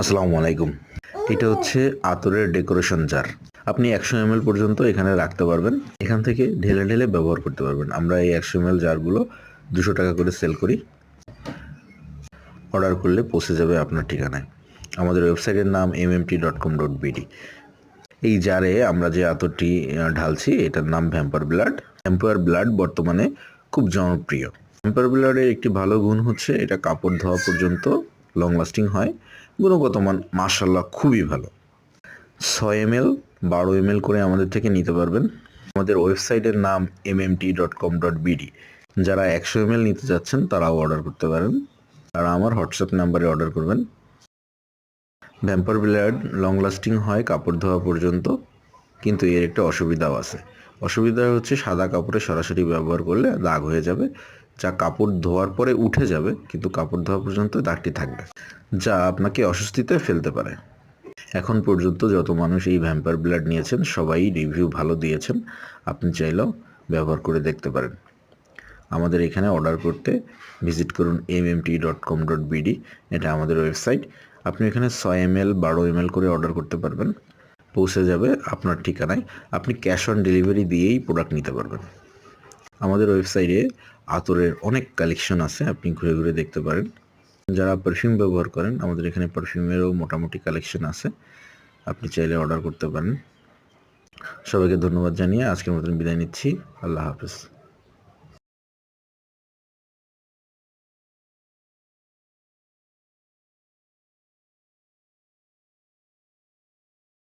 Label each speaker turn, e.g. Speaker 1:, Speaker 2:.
Speaker 1: আসসালামু আলাইকুম। এটা হচ্ছে আতরের ডেকোরেশন জার। আপনি একশো এম পর্যন্ত এখানে রাখতে পারবেন। এখান থেকে ঢেলে ঢেলে ব্যবহার করতে পারবেন। আমরা এই একশো এম জারগুলো দুশো টাকা করে সেল করি। অর্ডার করলে পৌঁছে যাবে আপনার ঠিকানায়। আমাদের ওয়েবসাইটের নাম M M T dot com এই জারে আমরা যে আতরটি ঢালছি, এটার নাম ভ্যাম্পার ব্লাড ভ্যাম্পার ব্লাড বর্তমানে খুব জনপ্রিয়। ভ্যাম্পার ব্লাডের একটি ভালো গুণ হচ্ছে, এটা কাপড় ধোয়া পর্যন্ত লং লাস্টিং হয়। গুণগত মান মার্শাল্লাহ খুবই ভালো। ছয় এম এল বারো এম এল করে আমাদের থেকে নিতে পারবেন। আমাদের ওয়েবসাইটের নাম M M T dot com dot BD যারা একশো এম এল নিতে যাচ্ছেন, তারাও অর্ডার করতে পারেন। তারা আমার হোয়াটসঅ্যাপ নাম্বারে অর্ডার করবেন। ভ্যাম্পার ব্লেড লং লাস্টিং হয়, কাপড় ধোয়া পর্যন্ত। কিন্তু এর একটা অসুবিধাও আছে। অসুবিধা হচ্ছে, সাদা কাপড়ে সরাসরি ব্যবহার করলে দাগ হয়ে যাবে। যা কাপড় ধোয়ার পরে উঠে যাবে, কিন্তু কাপড় ধোয়া পর্যন্ত দাগটি থাকবে, যা আপনাকে অস্বস্তিতে ফেলতে পারে। এখন পর্যন্ত যত মানুষ এই ভ্যাম্পার ব্লাড নিয়েছেন, সবাই রিভিউ ভালো দিয়েছেন। আপনি চাইলেও ব্যবহার করে দেখতে পারেন। আমাদের এখানে অর্ডার করতে ভিজিট করুন M M T dot com dot BD এটা আমাদের ওয়েবসাইট। আপনি এখানে ছয় এম এল বারো এম এল করে অর্ডার করতে পারবেন। পৌঁছে যাবে আপনার ঠিকানায়। আপনি ক্যাশ অন ডেলিভারি দিয়েই প্রোডাক্ট নিতে পারবেন। আমাদের ওয়েবসাইটে আতরের অনেক কালেকশন আছে, আপনি ঘুরে ঘুরে দেখতে পারেন। যারা পারফিউম ব্যবহার করেন, আমাদের এখানে পারফিউমেরও মোটামুটি কালেকশন আছে, আপনি চাইলে অর্ডার করতে পারেন। সবাইকে ধন্যবাদ জানিয়ে আজকের মতন বিদায় নিচ্ছি। আল্লাহ হাফেজ।